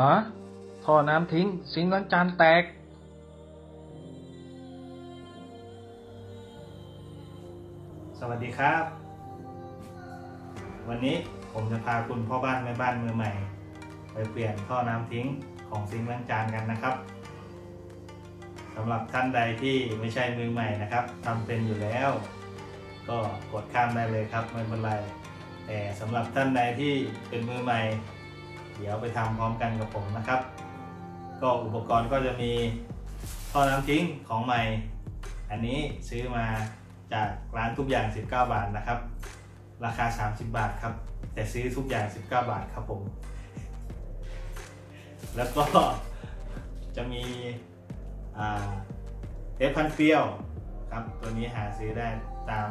ฮะท่อน้ำทิ้งซิงล้างจานแตก สวัสดีครับ วันนี้ผมจะพาคุณพ่อบ้านแม่บ้านมือใหม่ ไปเปลี่ยนท่อน้ำทิ้งของซิงล้างจานกันนะครับสำหรับท่านใดที่ไม่ใช่มือใหม่นะครับทำเป็นอยู่แล้ว ก็กดข้ามได้เลยครับไม่เป็นไรแต่สำหรับท่านใดที่เป็นมือใหม่ เดี๋ยวไปทำพร้อมกันกับผมนะครับ ก็อุปกรณ์ก็จะมีท่อน้ำทิ้งของใหม่ อันนี้ซื้อมาจากร้านทุกอย่าง 19 บาทนะครับ ราคา 30 บาทครับ แต่ซื้อทุกอย่าง 19 บาทครับผม แล้วก็จะมีเทปพันเปรี้ยวครับ ตัวนี้หาซื้อได้ตาม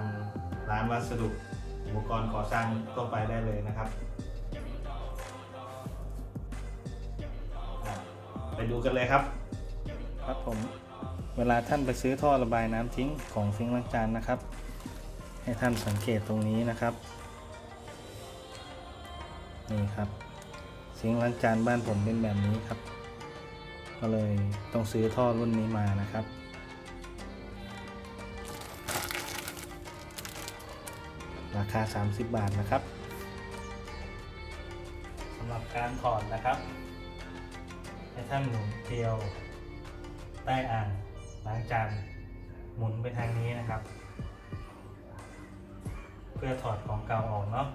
ร้านวัสดุอุปกรณ์ก่อสร้างทั่วไปได้เลยนะครับ ดูกันเลยครับ ครับผมเวลาท่านไปซื้อท่อระบายน้ำทิ้งของซิงค์ล้างจานนะครับ ให้ท่านสังเกตตรงนี้นะครับนี่ครับซิงค์ล้างจานบ้านผมเป็นแบบนี้ครับ ก็เลยต้องซื้อท่อรุ่นนี้มานะครับราคา 30 บาทนะครับสำหรับการถอดนะครับ ให้ท่านหมุนเกลียว ใต้อ่างล้างจานหมุนไปทางนี้นะครับ เพื่อถอดของเก่าออกเนาะ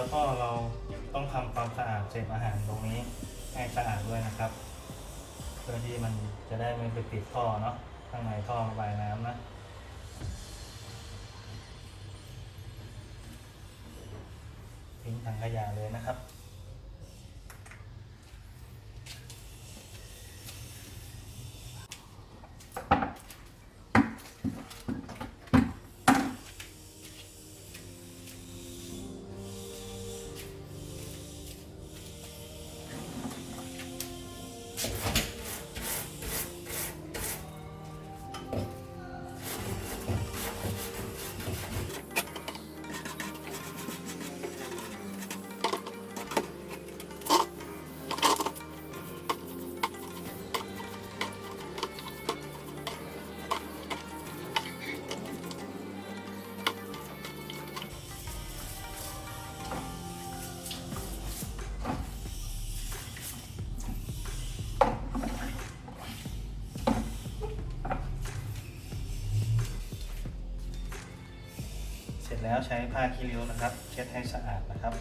แล้วก็เราต้องทำความสะอาดเศษอาหารตรงนี้ให้สะอาดด้วยนะครับ เพื่อที่มันจะได้ไม่ไปติดท่อเนาะข้างในท่อระบายน้ำนะทิ้งถังขยะเลยนะครับ แล้วใช้ผ้าคีริ้วนะครับ เช็ดให้สะอาดนะครับ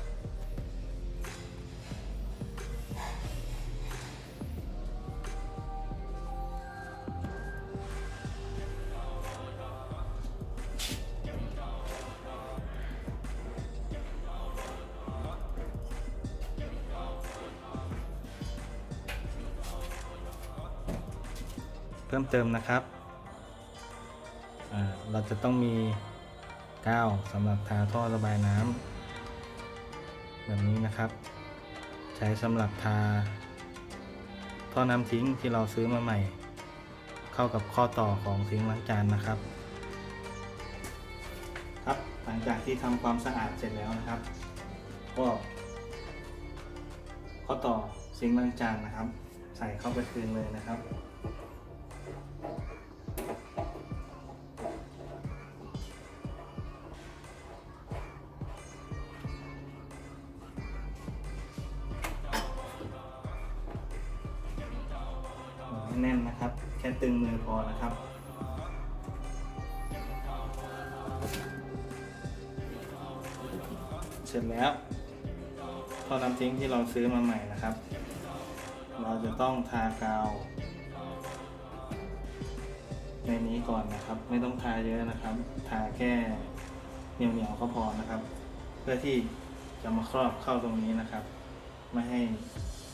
เพิ่มเติมนะครับเราจะต้องมี กาสำหรับทาท่อระบายน้ำแบบนี้นะครับ ใช้สำหรับทา ท่อน้ำทิ้งที่เราซื้อมาใหม่ เข้ากับข้อต่อของซิงล้างจานนะครับ ครับหลังจากที่ทำความสะอาดเสร็จแล้วนะครับ ก็ ข้อต่อซิงล้างจานนะครับ ใส่เข้าไปคืนเลยนะครับ พอนะครับเสร็จแล้วท่อน้ำทิ้งที่เราซื้อมาใหม่นะครับ เราจะต้องทากาว ในนี้ก่อนนะครับ ไม่ต้องทาเยอะนะครับ ทาแค่เหนียวๆก็พอนะครับ เพื่อที่จะมาครอบเข้าตรงนี้นะครับ ไม่ให้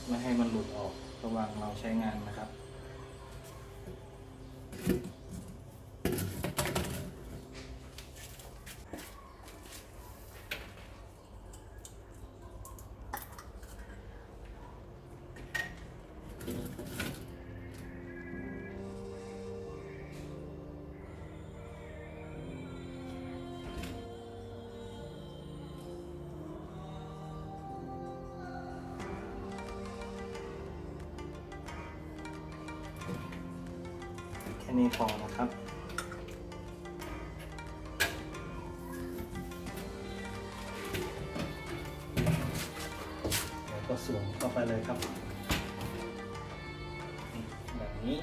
ไม่ให้มันหลุดออกระหว่างเราใช้งานนะครับ นี้พอนะครับ แล้วก็สวมเข้าไปเลยครับ แบบนี้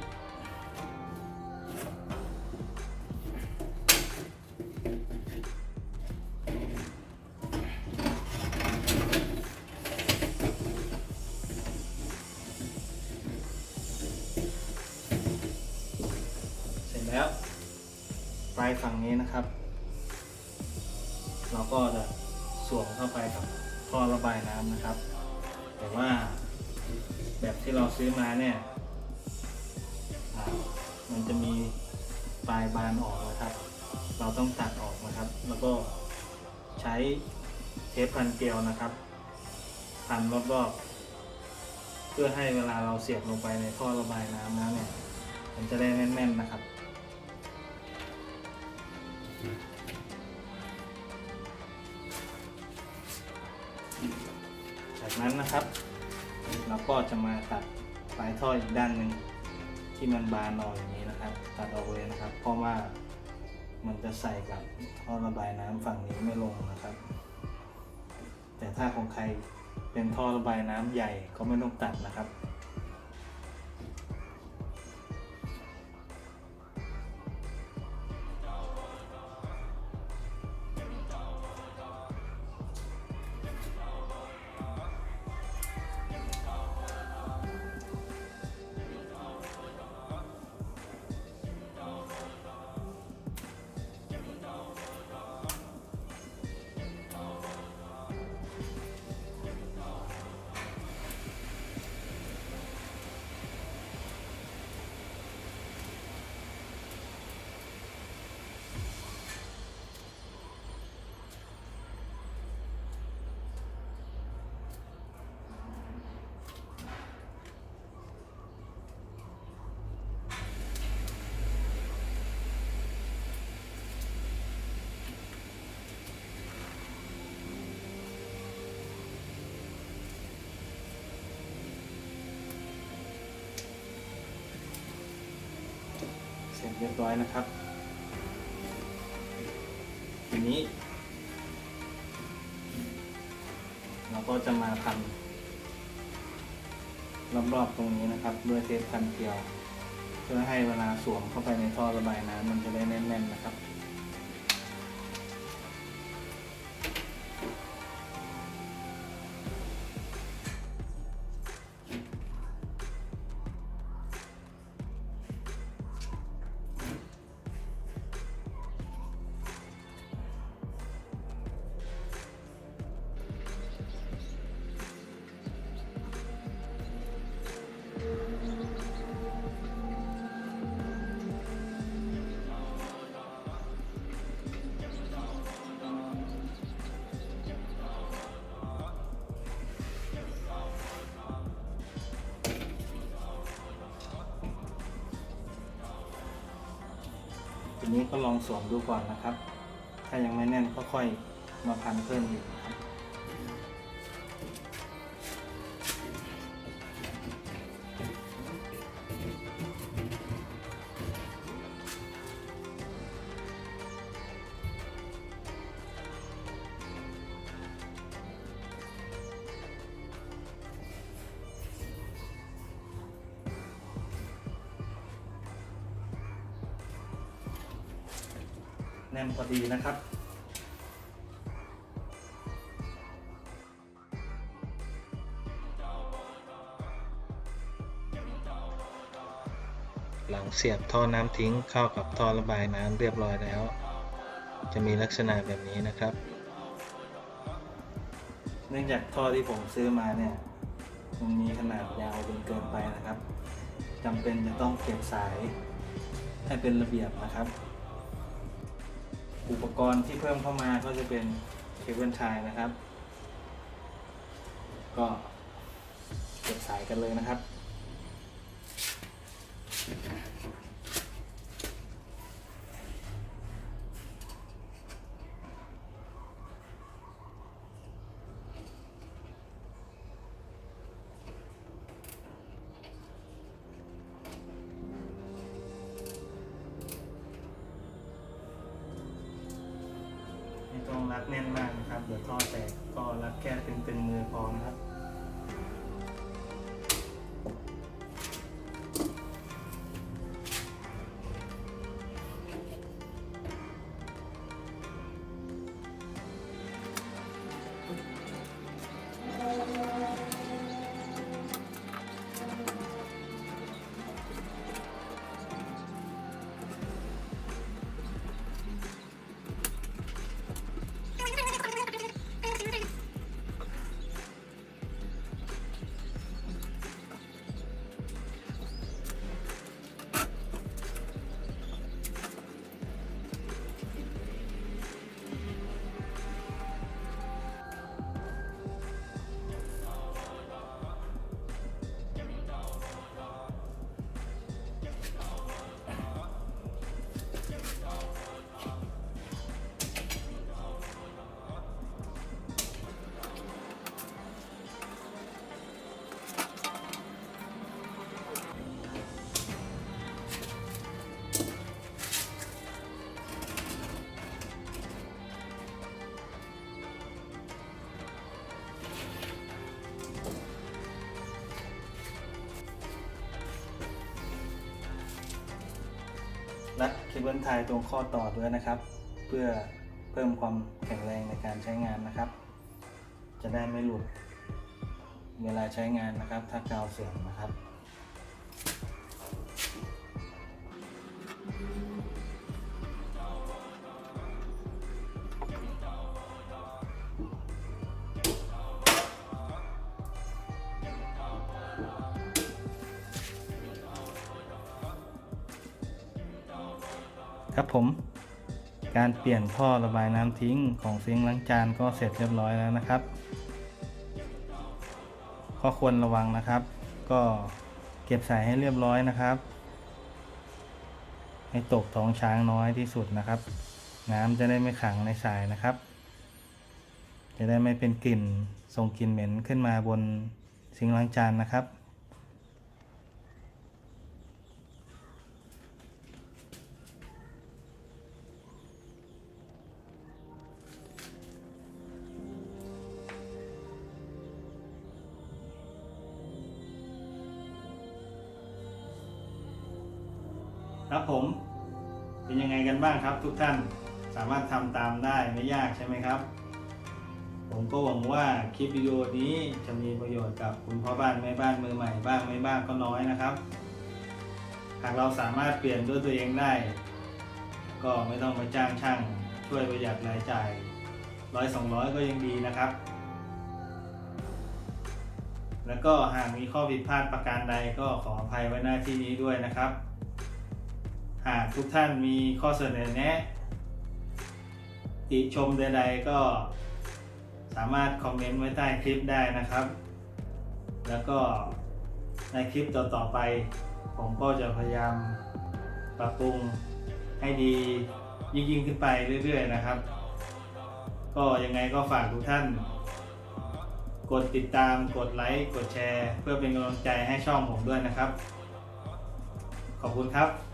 ฝั่งนี้นะครับ เราก็จะสวมเข้าไปกับท่อระบายน้ำนะครับ แต่ว่าแบบที่เราซื้อมาเนี่ยมันจะมีปลายบานออกนะครับ เราต้องตัดออกนะครับ แล้วก็ใช้เทปพันเกลียวนะครับ พันรอบๆเพื่อให้เวลาเราเสียบลงไปในท่อระบายน้ำแล้วเนี่ย มันจะได้แน่นๆนะครับ จากนั้นนะครับเราก็จะมาตัดปลายท่ออีกด้านหนึ่งที่มันบานออกอย่างนี้นะครับ ตัดออกเลยนะครับ เพราะว่ามันจะใส่กับท่อระบายน้ำฝั่งนี้ไม่ลงนะครับ แต่ถ้าของใครเป็นท่อระบายน้ำใหญ่ก็ไม่ต้องตัดนะครับ เรียบร้อยนะครับทีนี้ เราก็จะมาทำรอบๆตรงนี้นะครับ ด้วยเทปพันเกลียว เพื่อให้เวลาสวมเข้าไปในท่อระบายน้ำมันจะได้แน่นๆนะครับ นี้ก็ลองสวมดูก่อนนะครับ ถ้ายังไม่แน่นก็ค่อยมาพันเพิ่มอีก นะครับแน่นพอดีนะครับ หลังเสียบท่อน้ำทิ้งเข้ากับท่อระบายน้ำเรียบร้อยแล้ว จะมีลักษณะแบบนี้นะครับ เนื่องจากท่อที่ผมซื้อมาเนี่ยมันมีขนาดยาวจนเกินไปนะครับจำเป็นจะต้องเก็บสายให้เป็นระเบียบนะครับ อุปกรณ์ที่เพิ่มเข้ามาก็จะเป็นเคเบิลไทยนะครับ ก็เก็บสายกันเลยนะครับ อแตกก็รับแค่ตึงๆมือพอนะครับ เคเบิลไทยตรงข้อต่อด้วยนะครับ เพื่อเพิ่มความแข็งแรงในการใช้งานนะครับ จะได้ไม่หลุดเวลาใช้งานนะครับ ถ้ากาวเสื่อมนะครับ การเปลี่ยนท่อระบายน้ำทิ้งของซิงค์ล้างจานก็เสร็จเรียบร้อยแล้วนะครับ ข้อควรระวังนะครับ ก็เก็บสายให้เรียบร้อยนะครับ ให้ตกท้องช้างน้อยที่สุดนะครับ น้ำจะได้ไม่ขังในสายนะครับ จะได้ไม่เป็นกลิ่นส่งกลิ่นเหม็นขึ้นมาบนซิงค์ล้างจานนะครับ ครับผม เป็นยังไงกันบ้างครับ ทุกท่านสามารถทำตามได้ไม่ยากใช่ไหมครับ ผมก็หวังว่าคลิปวิดีโอนี้จะมีประโยชน์กับคุณพ่อบ้านแม่บ้านมือใหม่บ้างไม่บ้างก็น้อยนะครับ หากเราสามารถเปลี่ยนด้วยตัวเองได้ ก็ไม่ต้องไปจ้างช่าง ช่วยประหยัดรายจ่ายร้อยสองร้อยก็ยังดีนะครับ แล้วก็หากมีข้อผิดพลาดประการใดก็ขออภัยไว้หน้าที่นี้ด้วยนะครับ หากทุกท่านมีข้อเสนอแนะ ติชมใดๆก็สามารถคอมเมนต์ไว้ใต้คลิปได้นะครับ แล้วก็ในคลิปต่อๆไป ผมก็จะพยายามปรับปรุงให้ดียิ่งๆขึ้นไปเรื่อยๆนะครับ ก็ยังไงก็ฝากทุกท่าน กดติดตามกดไลค์กดแชร์ เพื่อเป็นกำลังใจให้ช่องผมด้วยนะครับ ขอบคุณครับ